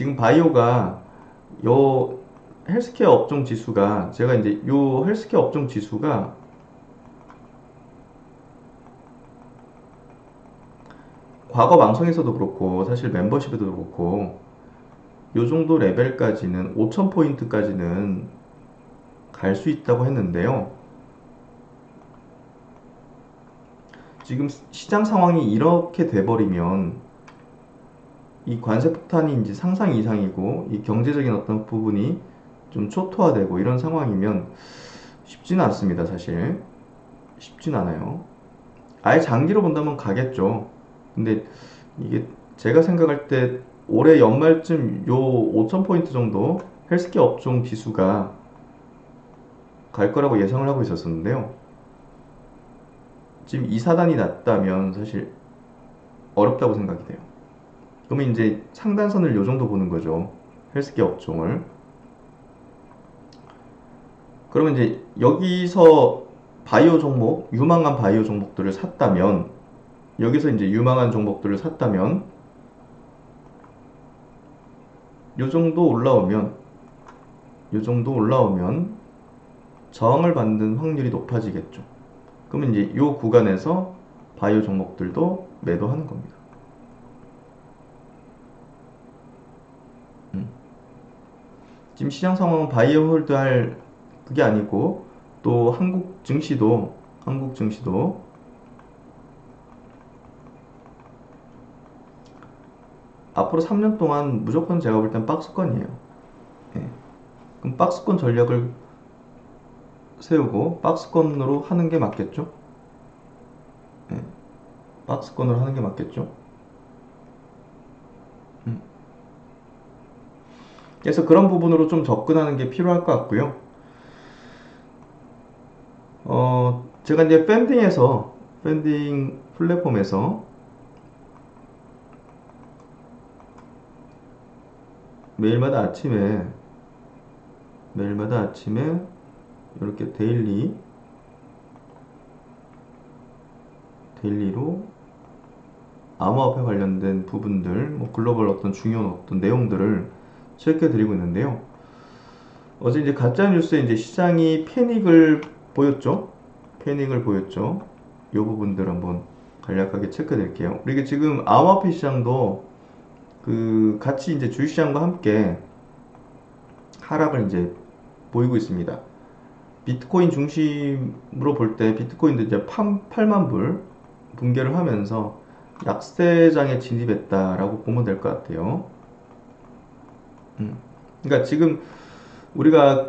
지금 바이오가 요 헬스케어 업종 지수가 제가 이제 요 헬스케어 업종 지수가 과거 방송에서도 그렇고 사실 멤버십에도 그렇고 요 정도 레벨까지는 5,000포인트까지는 갈 수 있다고 했는데요. 지금 시장 상황이 이렇게 돼버리면 이 관세 폭탄이 이제 상상 이상이고 이 경제적인 어떤 부분이 좀 초토화되고 이런 상황이면 쉽지는 않습니다, 사실. 쉽진 않아요. 아예 장기로 본다면 가겠죠. 근데 이게 제가 생각할 때 올해 연말쯤 요 5,000포인트 정도 헬스케어 업종 지수가 갈 거라고 예상을 하고 있었었는데요. 지금 이 사단이 났다면 사실 어렵다고 생각이 돼요. 그러면 이제 상단선을 요 정도 보는 거죠. 헬스케어 업종을. 그러면 이제 여기서 바이오 종목, 유망한 바이오 종목들을 샀다면 여기서 이제 유망한 종목들을 샀다면 요 정도 올라오면 요 정도 올라오면 저항을 받는 확률이 높아지겠죠. 그러면 이제 요 구간에서 바이오 종목들도 매도하는 겁니다. 음. 지금 시장 상황은 바이오 홀드 할 그게 아니고 또 한국 증시도 한국 증시도 앞으로 3년 동안 무조건 제가 볼 땐 박스권이에요. 예. 그럼 박스권 전략을 세우고 박스권으로 하는 게 맞겠죠? 예. 박스권으로 하는 게 맞겠죠? 음. 그래서 그런 부분으로 좀 접근하는 게 필요할 것 같고요. 어, 제가 이제 팬딩에서, 팬딩 플랫폼에서 매일마다 아침에, 매일마다 아침에 이렇게 데일리, 데일리로 암호화폐 관련된 부분들, 뭐 글로벌 어떤 중요한 어떤 내용들을 체크해 드리고 있는데요. 어제 이제 가짜 뉴스에 이제 시장이 패닉을 보였죠? 패닉을 보였죠? 이 부분들 한번 간략하게 체크해 드릴게요. 우리 지금 암호화폐 시장도 그 같이 이제 주식시장과 함께 하락을 이제 보이고 있습니다. 비트코인 중심으로 볼 때 비트코인도 이제 8만 불 붕괴를 하면서 약세장에 진입했다라고 보면 될 것 같아요. 음. 그러니까 지금 우리가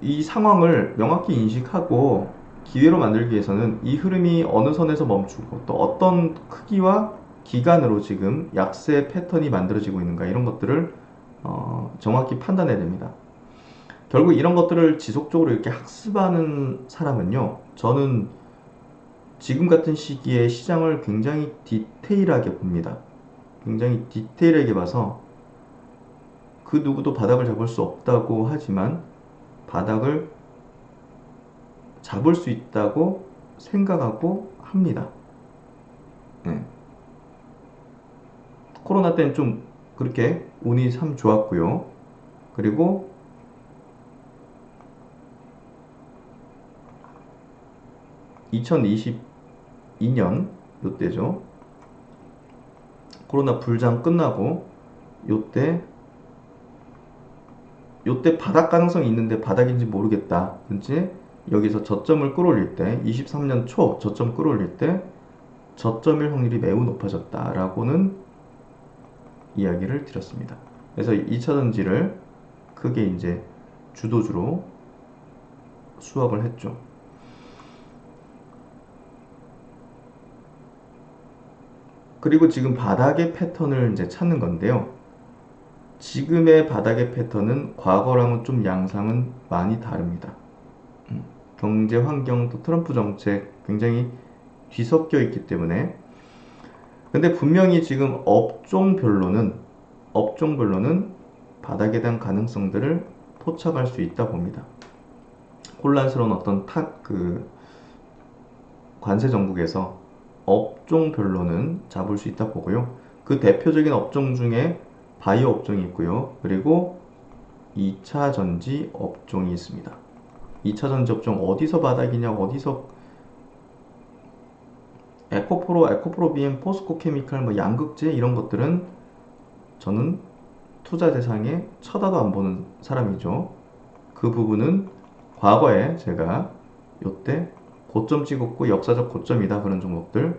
이 상황을 명확히 인식하고 기회로 만들기 위해서는 이 흐름이 어느 선에서 멈추고 또 어떤 크기와 기간으로 지금 약세 패턴이 만들어지고 있는가 이런 것들을 어, 정확히 판단해야 됩니다. 결국 이런 것들을 지속적으로 이렇게 학습하는 사람은요, 저는 지금 같은 시기에 시장을 굉장히 디테일하게 봅니다. 굉장히 디테일하게 봐서 그 누구도 바닥을 잡을 수 없다고 하지만 바닥을 잡을 수 있다고 생각하고 합니다. 네. 코로나 때는 좀 그렇게 운이 참 좋았고요. 그리고 (2022년) 요때죠 코로나 불장 끝나고 요때 요때 바닥 가능성이 있는데 바닥인지 모르겠다. 그치? 여기서 저점을 끌어올릴 때, 23년 초 저점 끌어올릴 때, 저점일 확률이 매우 높아졌다라고는 이야기를 드렸습니다. 그래서 2차 전지를 크게 이제 주도주로 수확을 했죠. 그리고 지금 바닥의 패턴을 이제 찾는 건데요. 지금의 바닥의 패턴은 과거랑은 좀 양상은 많이 다릅니다. 음, 경제 환경 또 트럼프 정책 굉장히 뒤섞여 있기 때문에 근데 분명히 지금 업종별로는 업종별로는 바닥에 대한 가능성들을 포착할 수 있다 봅니다. 혼란스러운 어떤 탁그 관세 정국에서 업종별로는 잡을 수 있다 보고요. 그 대표적인 업종 중에 바이오 업종이 있고요. 그리고 2차 전지 업종이 있습니다. 2차 전지 업종 어디서 바닥이냐, 어디서 에코프로, 에코프로비엠, 포스코 케미칼, 뭐 양극재 이런 것들은 저는 투자 대상에 쳐다도 안 보는 사람이죠. 그 부분은 과거에 제가 요때 고점 찍었고 역사적 고점이다 그런 종목들.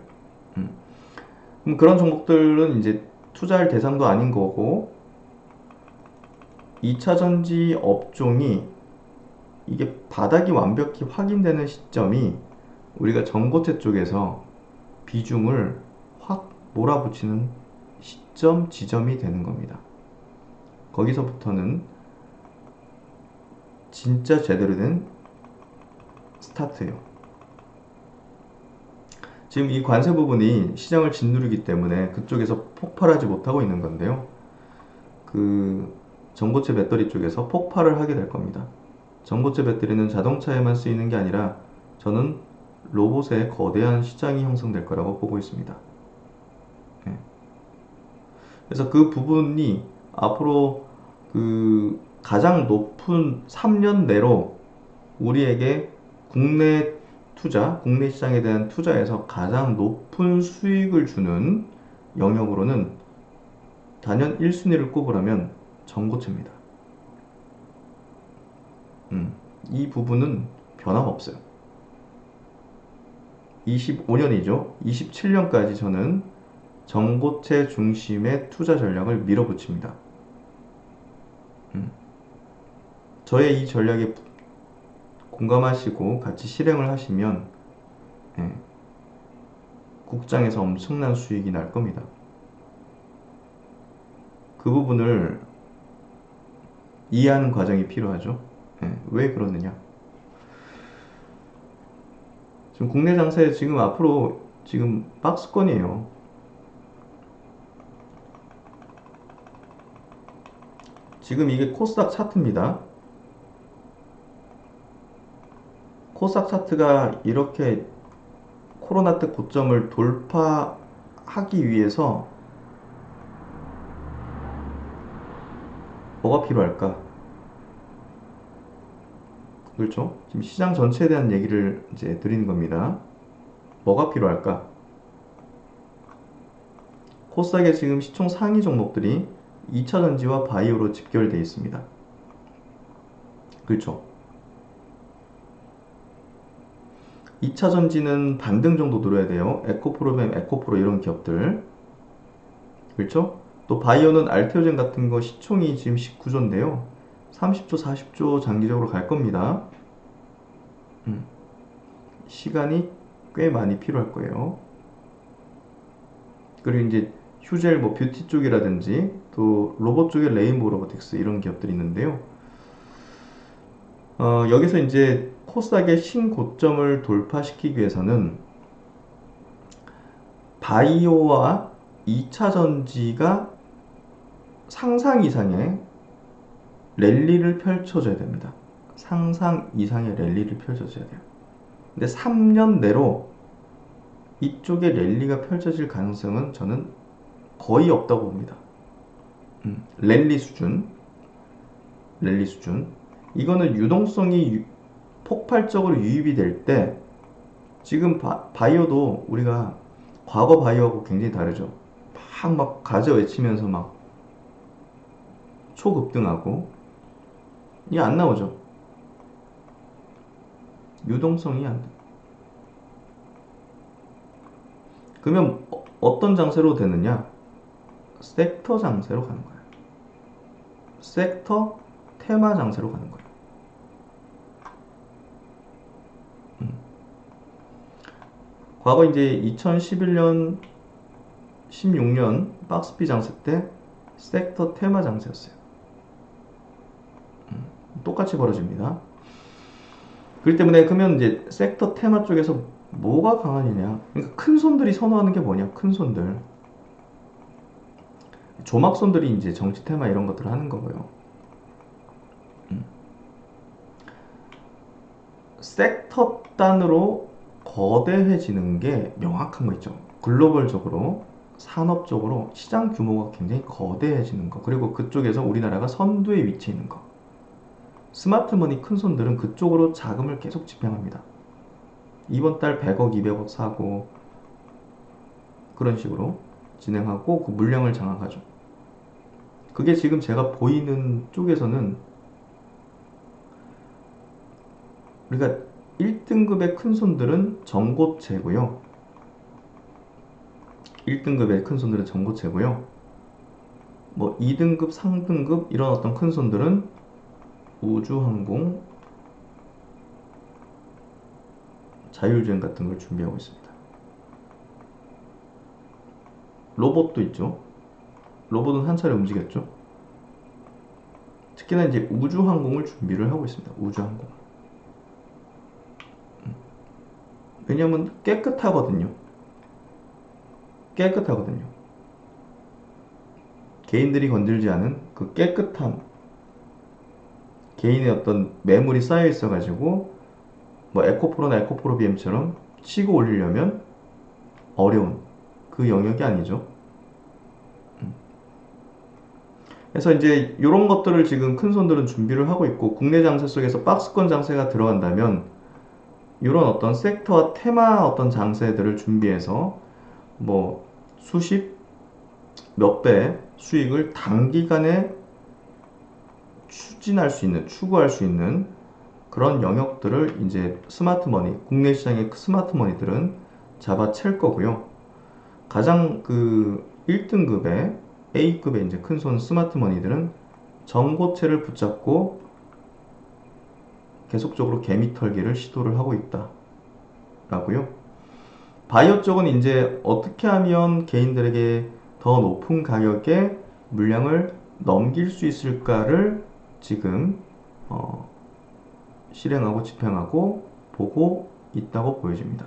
음. 그런 종목들은 이제 투자할 대상도 아닌 거고 2차 전지 업종이 이게 바닥이 완벽히 확인되는 시점이 우리가 전고체 쪽에서 비중을 확 몰아붙이는 시점 지점이 되는 겁니다. 거기서부터는 진짜 제대로 된 스타트예요. 지금 이 관세 부분이 시장을 짓누르기 때문에 그쪽에서 폭발하지 못하고 있는 건데요. 그 전고체 배터리 쪽에서 폭발을 하게 될 겁니다. 전고체 배터리는 자동차에만 쓰이는 게 아니라 저는 로봇에 거대한 시장이 형성될 거라고 보고 있습니다. 네. 그래서 그 부분이 앞으로 그 가장 높은 3년 내로 우리에게 국내 투자, 국내 시장에 대한 투자에서 가장 높은 수익을 주는 영역으로는 단연 1순위를 꼽으라면 전고체입니다. 음, 이 부분은 변함없어요. 25년이죠. 27년까지 저는 전고체 중심의 투자 전략을 밀어붙입니다. 음. 저의 이 전략에 공감하시고 같이 실행을 하시면 예, 국장에서 엄청난 수익이 날 겁니다. 그 부분을 이해하는 과정이 필요하죠. 예, 왜 그러느냐? 지금 국내 장세 지금 앞으로 지금 박스권이에요. 지금 이게 코스닥 차트입니다. 코스닥 차트가 이렇게 코로나 때 고점을 돌파하기 위해서 뭐가 필요할까? 그렇죠? 지금 시장 전체에 대한 얘기를 이제 드리는 겁니다. 뭐가 필요할까? 코스닥에 지금 시총 상위 종목들이 2차 전지와 바이오로 집결되어 있습니다. 그렇죠? 2차 전지는 반등 정도 들어야 돼요. 에코프로뱀, 에코프로 이런 기업들. 그렇죠? 또 바이오는 알테오젠 같은 거 시총이 지금 19조인데요. 30조, 40조 장기적으로 갈 겁니다. 음. 시간이 꽤 많이 필요할 거예요. 그리고 이제 휴젤 뭐 뷰티 쪽이라든지 또 로봇 쪽에 레인보우 로보틱스 이런 기업들이 있는데요. 어, 여기서 이제 코스닥의 신고점을 돌파시키기 위해서는 바이오와 2차 전지가 상상 이상의 랠리를 펼쳐줘야 됩니다. 상상 이상의 랠리를 펼쳐줘야 돼요. 근데 3년 내로 이쪽에 랠리가 펼쳐질 가능성은 저는 거의 없다고 봅니다. 음, 랠리 수준, 랠리 수준. 이거는 유동성이 유, 폭발적으로 유입이 될 때 지금 바, 바이오도 우리가 과거 바이오하고 굉장히 다르죠. 막 막 가져 외치면서 막 초급등하고 이게 안 나오죠. 유동성이 안 돼. 그러면 어, 어떤 장세로 되느냐? 섹터 장세로 가는 거예요. 섹터 테마 장세로 가는 거예요. 음. 과거 이제 2011년, 16년 박스피 장세 때 섹터 테마 장세였어요. 음. 똑같이 벌어집니다. 그렇기 때문에 그러면 이제 섹터 테마 쪽에서 뭐가 강하느냐? 그러니까 큰 손들이 선호하는 게 뭐냐? 큰 손들. 조막 손들이 이제 정치 테마 이런 것들을 하는 거고요. 음. 섹터 단으로 거대해지는 게 명확한 거 있죠. 글로벌적으로 산업적으로 시장 규모가 굉장히 거대해지는 거 그리고 그쪽에서 우리나라가 선두에 위치해 있는 거 스마트머니 큰 손들은 그쪽으로 자금을 계속 집행합니다. 이번 달 100억, 200억 사고 그런 식으로 진행하고 그 물량을 장악하죠. 그게 지금 제가 보이는 쪽에서는 우리가 1등급의 큰 손들은 전고체고요. 1등급의 큰 손들은 전고체고요. 뭐 2등급, 3등급 이런 어떤 큰 손들은 우주항공, 자율주행 같은 걸 준비하고 있습니다. 로봇도 있죠. 로봇은 한 차례 움직였죠. 특히나 이제 우주항공을 준비를 하고 있습니다. 우주항공. 음. 왜냐면 깨끗하거든요. 깨끗하거든요. 개인들이 건들지 않은 그 깨끗함, 개인의 어떤 매물이 쌓여 있어가지고 뭐 에코프로나 에코프로 BM처럼 치고 올리려면 어려운 그 영역이 아니죠. 음. 그래서 이제 이런 것들을 지금 큰 손들은 준비를 하고 있고 국내 장세 속에서 박스권 장세가 들어간다면 이런 어떤 섹터와 테마 어떤 장세들을 준비해서 뭐 수십 몇 배 수익을 단기간에 추진할 수 있는 추구할 수 있는 그런 영역들을 이제 스마트머니 국내 시장의 스마트머니들은 잡아챌 거고요. 가장 그 1등급의 A급의 이제 큰손 스마트머니들은 전고체를 붙잡고 계속적으로 개미 털기를 시도를 하고 있다 라고요. 바이오 쪽은 이제 어떻게 하면 개인들에게 더 높은 가격에 물량을 넘길 수 있을까를 지금 어, 실행하고 집행하고 보고 있다고 보여집니다.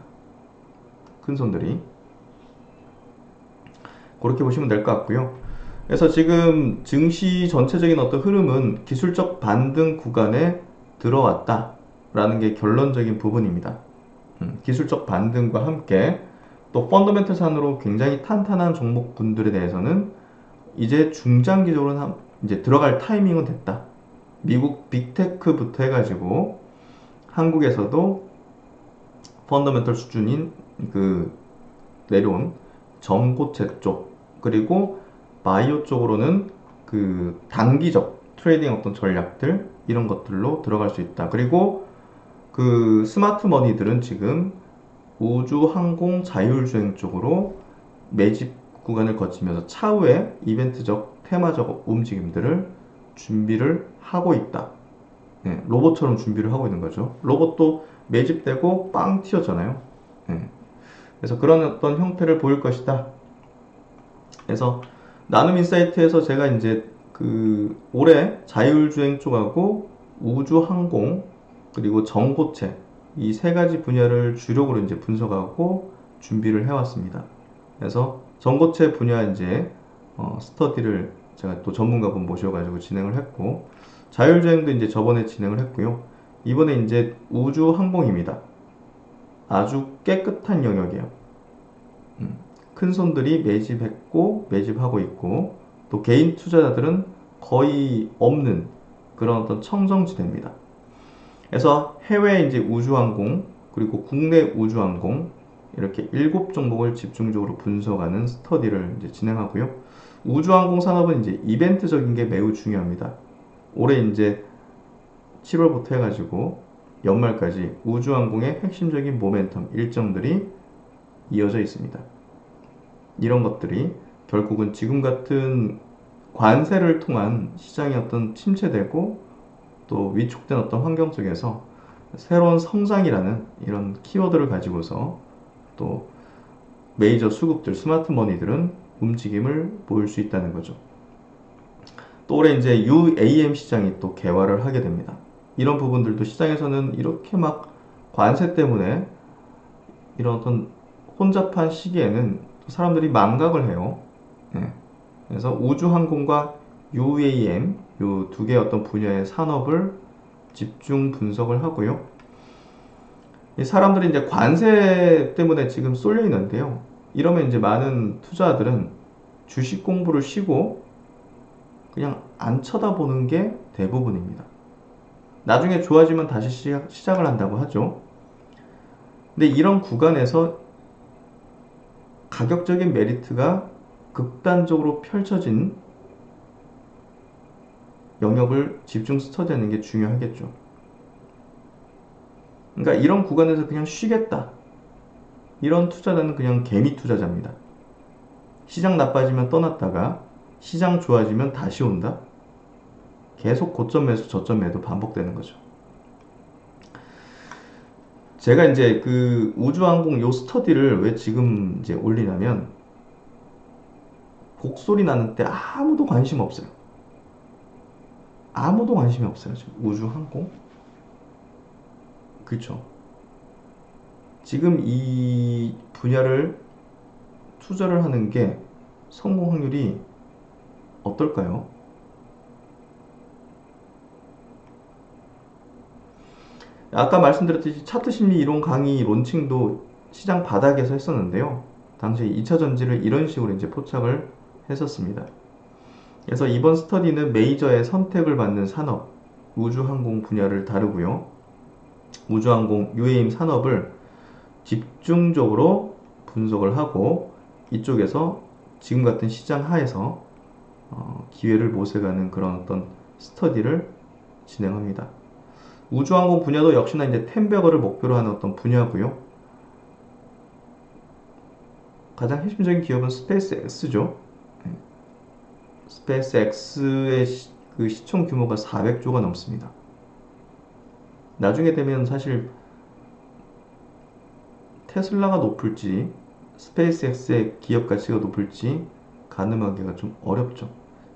큰 손들이 그렇게 보시면 될 것 같고요. 그래서 지금 증시 전체적인 어떤 흐름은 기술적 반등 구간에 들어왔다 라는 게 결론적인 부분입니다. 음, 기술적 반등과 함께 또 펀더멘털 산으로 굉장히 탄탄한 종목군들에 대해서는 이제 중장기적으로는 이제 들어갈 타이밍은 됐다. 미국 빅테크부터 해가지고 한국에서도 펀더멘털 수준인 그 내려온 전고체 쪽 그리고 바이오 쪽으로는 그 단기적 트레이딩 어떤 전략들 이런 것들로 들어갈 수 있다. 그리고 그 스마트 머니들은 지금 우주 항공 자율주행 쪽으로 매집 구간을 거치면서 차후에 이벤트적 테마적 움직임들을 준비를 하고 있다. 네, 로봇처럼 준비를 하고 있는 거죠. 로봇도 매집되고 빵 튀었잖아요. 네. 그래서 그런 어떤 형태를 보일 것이다. 그래서 나눔 인사이트에서 제가 이제 그 올해 자율주행 쪽하고 우주 항공 그리고 전고체 이 세 가지 분야를 주력으로 이제 분석하고 준비를 해왔습니다. 그래서 전고체 분야 이제 어, 스터디를 제가 또 전문가분 모셔가지고 진행을 했고 자율주행도 이제 저번에 진행을 했고요. 이번에 이제 우주 항공입니다. 아주 깨끗한 영역이에요. 음, 큰 손들이 매집했고 매집하고 있고 또 개인 투자자들은 거의 없는 그런 어떤 청정지대입니다. 그래서 해외 이제 우주항공 그리고 국내 우주항공 이렇게 일곱 종목을 집중적으로 분석하는 스터디를 이제 진행하고요. 우주항공 산업은 이제 이벤트적인 게 매우 중요합니다. 올해 이제 7월부터 해가지고 연말까지 우주항공의 핵심적인 모멘텀 일정들이 이어져 있습니다. 이런 것들이 결국은 지금 같은 관세를 통한 시장이 어떤 침체되고 또 위축된 어떤 환경 속에서 새로운 성장이라는 이런 키워드를 가지고서 또 메이저 수급들, 스마트 머니들은 움직임을 보일 수 있다는 거죠. 또 올해 이제 UAM 시장이 또 개화를 하게 됩니다. 이런 부분들도 시장에서는 이렇게 막 관세 때문에 이런 어떤 혼잡한 시기에는 사람들이 망각을 해요. 네. 그래서 우주항공과 UAM 요 두 개의 어떤 분야의 산업을 집중 분석을 하고요. 이 사람들이 이제 관세 때문에 지금 쏠려 있는데요. 이러면 이제 많은 투자들은 주식 공부를 쉬고 그냥 안 쳐다보는 게 대부분입니다. 나중에 좋아지면 다시 시작, 시작을 한다고 하죠. 근데 이런 구간에서 가격적인 메리트가 극단적으로 펼쳐진 영역을 집중 스터디하는 게 중요하겠죠. 그러니까 이런 구간에서 그냥 쉬겠다. 이런 투자자는 그냥 개미 투자자입니다. 시장 나빠지면 떠났다가 시장 좋아지면 다시 온다. 계속 고점 매수, 저점 매도 반복되는 거죠. 제가 이제 그 우주항공 요 스터디를 왜 지금 이제 올리냐면 곡소리 나는 때 아무도 관심 없어요. 아무도 관심이 없어요. 지금 우주항공. 그렇죠. 지금 이 분야를 투자를 하는 게 성공 확률이 어떨까요? 아까 말씀드렸듯이 차트 심리 이론 강의 론칭도 시장 바닥에서 했었는데요. 당시 2차 전지를 이런 식으로 이제 포착을 했었습니다. 그래서 이번 스터디는 메이저의 선택을 받는 산업, 우주항공 분야를 다루고요. 우주항공 UAM 산업을 집중적으로 분석을 하고 이쪽에서 지금 같은 시장 하에서 어, 기회를 모색하는 그런 어떤 스터디를 진행합니다. 우주항공 분야도 역시나 이제 텐베거를 목표로 하는 어떤 분야고요. 가장 핵심적인 기업은 스페이스X죠. 스페이스X의 시, 그 시총 규모가 400조가 넘습니다. 나중에 되면 사실 테슬라가 높을지 스페이스X의 기업 가치가 높을지 가늠하기가 좀 어렵죠.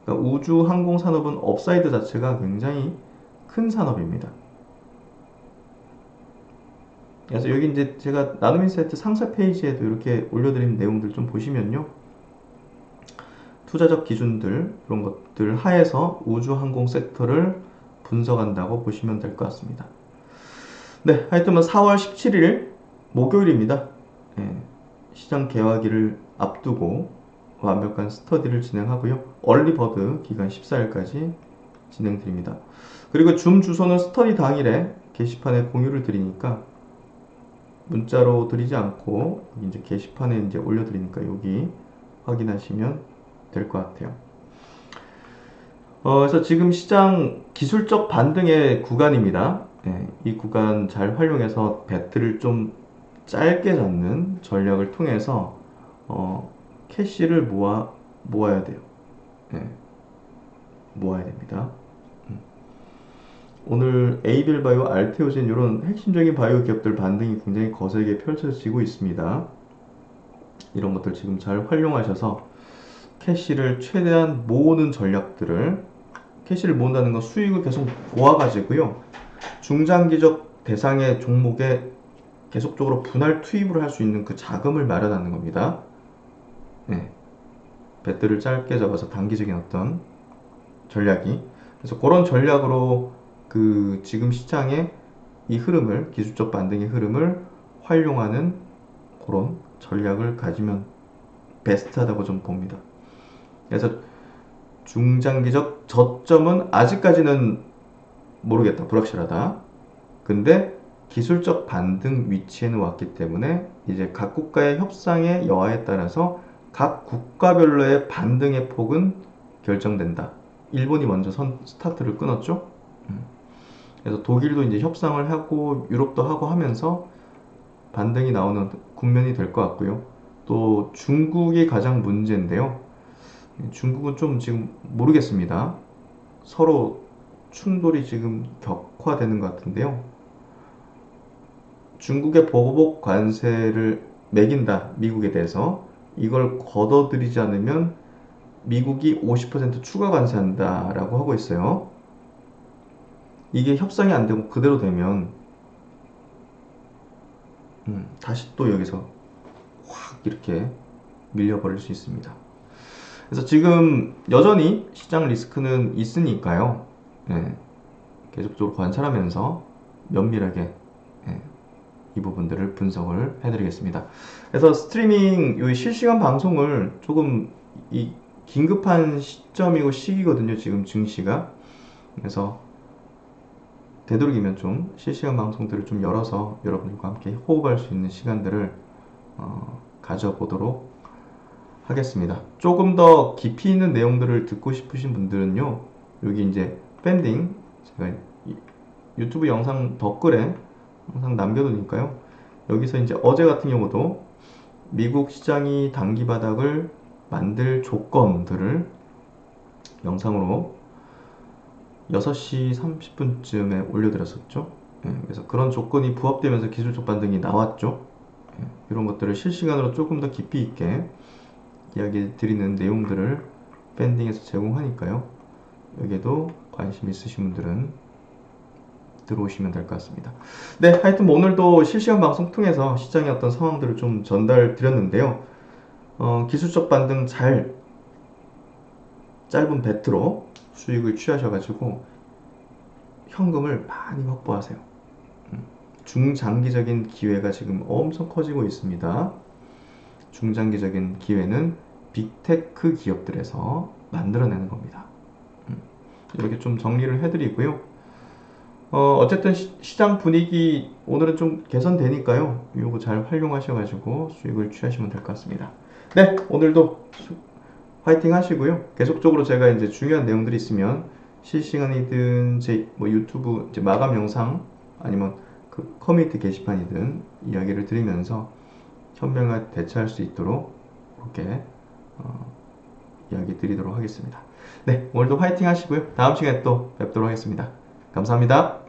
그러니까 우주 항공 산업은 업사이드 자체가 굉장히 큰 산업입니다. 그래서 여기 이제 제가 나눔 인사이트 상세 페이지에도 이렇게 올려드린 내용들 좀 보시면요. 투자적 기준들, 그런 것들 하에서 우주 항공 섹터를 분석한다고 보시면 될 것 같습니다. 네, 하여튼 뭐 4월 17일 목요일입니다. 예, 시장 개화기를 앞두고 완벽한 스터디를 진행하고요. 얼리버드 기간 14일까지 진행드립니다. 그리고 줌 주소는 스터디 당일에 게시판에 공유를 드리니까 문자로 드리지 않고 이제 게시판에 이제 올려드리니까 여기 확인하시면 될 것 같아요. 어, 그래서 지금 시장 기술적 반등의 구간입니다. 네, 이 구간 잘 활용해서 배트를 좀 짧게 잡는 전략을 통해서 어, 캐시를 모아 모아야 돼요. 네, 모아야 됩니다. 오늘 에이빌 바이오, 알테오젠 이런 핵심적인 바이오 기업들 반등이 굉장히 거세게 펼쳐지고 있습니다. 이런 것들 지금 잘 활용하셔서 캐시를 최대한 모으는 전략들을 캐시를 모은다는 건 수익을 계속 모아가지고요. 중장기적 대상의 종목에 계속적으로 분할 투입을 할 수 있는 그 자금을 마련하는 겁니다. 네. 배트를 짧게 잡아서 단기적인 어떤 전략이 그래서 그런 전략으로 그 지금 시장의 이 흐름을 기술적 반등의 흐름을 활용하는 그런 전략을 가지면 베스트하다고 좀 봅니다. 그래서 중장기적 저점은 아직까지는 모르겠다, 불확실하다. 근데 기술적 반등 위치에는 왔기 때문에 이제 각 국가의 협상의 여하에 따라서 각 국가별로의 반등의 폭은 결정된다. 일본이 먼저 선 스타트를 끊었죠. 음. 그래서 독일도 이제 협상을 하고 유럽도 하고 하면서 반등이 나오는 국면이 될 것 같고요. 또 중국이 가장 문제인데요. 중국은 좀 지금 모르겠습니다. 서로 충돌이 지금 격화되는 것 같은데요. 중국의 보복 관세를 매긴다. 미국에 대해서. 이걸 걷어들이지 않으면 미국이 50% 추가 관세한다라고 하고 있어요. 이게 협상이 안 되고 그대로 되면 음, 다시 또 여기서 확 이렇게 밀려버릴 수 있습니다. 그래서 지금 여전히 시장 리스크는 있으니까요. 예, 계속적으로 관찰하면서 면밀하게 예, 이 부분들을 분석을 해드리겠습니다. 그래서 스트리밍 요 실시간 방송을 조금 이 긴급한 시점이고 시기거든요. 지금 증시가 그래서 되도록이면 좀 실시간 방송들을 좀 열어서 여러분과 함께 호흡할 수 있는 시간들을 어, 가져보도록 하겠습니다. 조금 더 깊이 있는 내용들을 듣고 싶으신 분들은요, 여기 이제 밴딩 제가 이- 유튜브 영상 댓글에 항상 남겨두니까요. 여기서 이제 어제 같은 경우도 미국 시장이 단기 바닥을 만들 조건들을 영상으로 6시 30분쯤에 올려드렸었죠. 예, 그래서 그런 조건이 부합되면서 기술적 반등이 나왔죠. 예, 이런 것들을 실시간으로 조금 더 깊이 있게 이야기 드리는 내용들을 밴딩에서 제공하니까요. 여기에도 관심 있으신 분들은 들어오시면 될 것 같습니다. 네, 하여튼 뭐 오늘도 실시간 방송 통해서 시장의 어떤 상황들을 좀 전달 드렸는데요. 어, 기술적 반등 잘 짧은 배트로 수익을 취하셔가지고 현금을 많이 확보하세요. 음, 중장기적인 기회가 지금 엄청 커지고 있습니다. 중장기적인 기회는 빅테크 기업들에서 만들어내는 겁니다. 음, 이렇게 좀 정리를 해드리고요. 어, 어쨌든 시, 장 분위기 오늘은 좀 개선되니까요. 이거 잘 활용하셔가지고 수익을 취하시면 될 것 같습니다. 네, 오늘도 수- 화이팅 하시고요. 계속적으로 제가 이제 중요한 내용들이 있으면 실시간이든 제 뭐 유튜브 이제 마감 영상 아니면 그 커뮤니티 게시판이든 이야기를 드리면서 현명하게 대처할 수 있도록 이렇게 어, 이야기 드리도록 하겠습니다. 네, 오늘도 화이팅 하시고요. 다음 시간에 또 뵙도록 하겠습니다. 감사합니다.